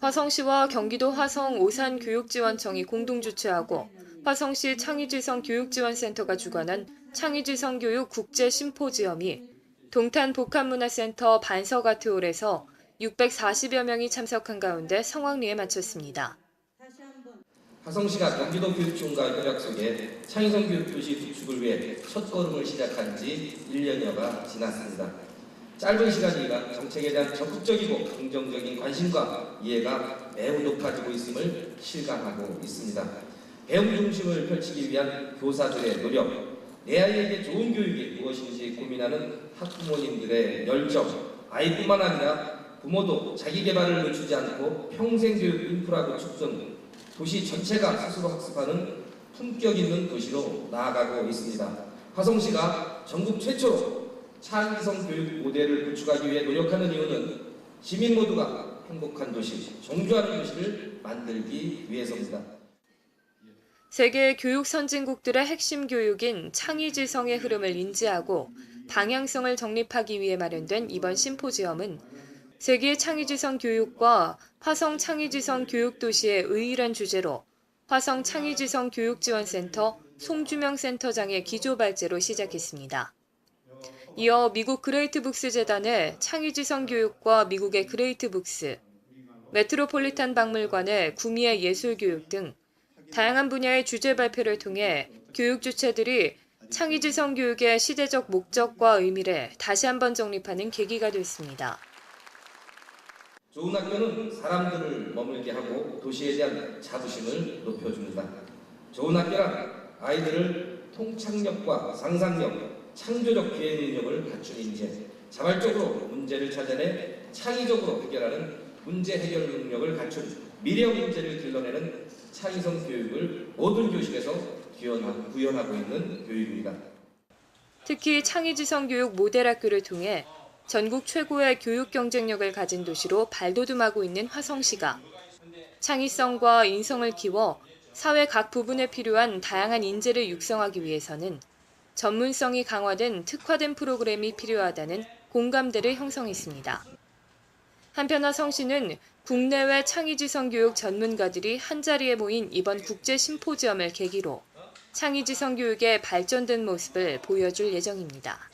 화성시와 경기도 화성 오산 교육지원청이 공동 주최하고 화성시 창의지성 교육지원센터가 주관한 창의지성 교육 국제 심포지엄이 동탄 복합문화센터 반서가트홀에서 640여 명이 참석한 가운데 성황리에 마쳤습니다. 화성시가 경기도 교육청과 협약 속에 창의성 교육 도시 구축을 위해 첫 걸음을 시작한 지 1년여가 지났습니다. 짧은 시간이지만 정책에 대한 적극적이고 긍정적인 관심과 이해가 매우 높아지고 있음을 실감하고 있습니다. 배움 중심을 펼치기 위한 교사들의 노력, 내 아이에게 좋은 교육이 무엇인지 고민하는 학부모님들의 열정, 아이뿐만 아니라 부모도 자기 개발을 늦추지 않고 평생 교육 인프라 구축 등 도시 전체가 스스로 학습하는 품격 있는 도시로 나아가고 있습니다. 화성시가 전국 최초로 창의성 교육 모델을 구축하기 위해 노력하는 이유는 시민 모두가 행복한 도시, 정주하는 도시를 만들기 위해서입니다. 세계 교육 선진국들의 핵심 교육인 창의지성의 흐름을 인지하고 방향성을 정립하기 위해 마련된 이번 심포지엄은 세계 창의지성 교육과 화성 창의지성 교육도시의 의일한 주제로 화성 창의지성 교육지원센터 송주명 센터장의 기조 발제로 시작했습니다. 이어 미국 그레이트 북스 재단의 창의지성 교육과 미국의 그레이트 북스, 메트로폴리탄 박물관의 구미의 예술교육 등 다양한 분야의 주제 발표를 통해 교육 주체들이 창의지성 교육의 시대적 목적과 의미를 다시 한번 정립하는 계기가 됐습니다. 좋은 학교는 사람들을 머물게 하고 도시에 대한 자부심을 높여줍니다. 좋은 학교란 아이들을 통찰력과 상상력, 창조적 기획 능력을 갖춘 인재, 자발적으로 문제를 찾아내 창의적으로 해결하는 문제 해결 능력을 갖춘 미래형 인재를 길러내는 창의성 교육을 모든 교실에서 구현하고 있는 교육입니다. 특히 창의지성 교육 모델 학교를 통해 전국 최고의 교육 경쟁력을 가진 도시로 발돋움하고 있는 화성시가 창의성과 인성을 키워 사회 각 부분에 필요한 다양한 인재를 육성하기 위해서는 전문성이 강화된 특화된 프로그램이 필요하다는 공감대를 형성했습니다. 한편 화성시는 국내외 창의지성 교육 전문가들이 한자리에 모인 이번 국제 심포지엄을 계기로 창의지성 교육의 발전된 모습을 보여줄 예정입니다.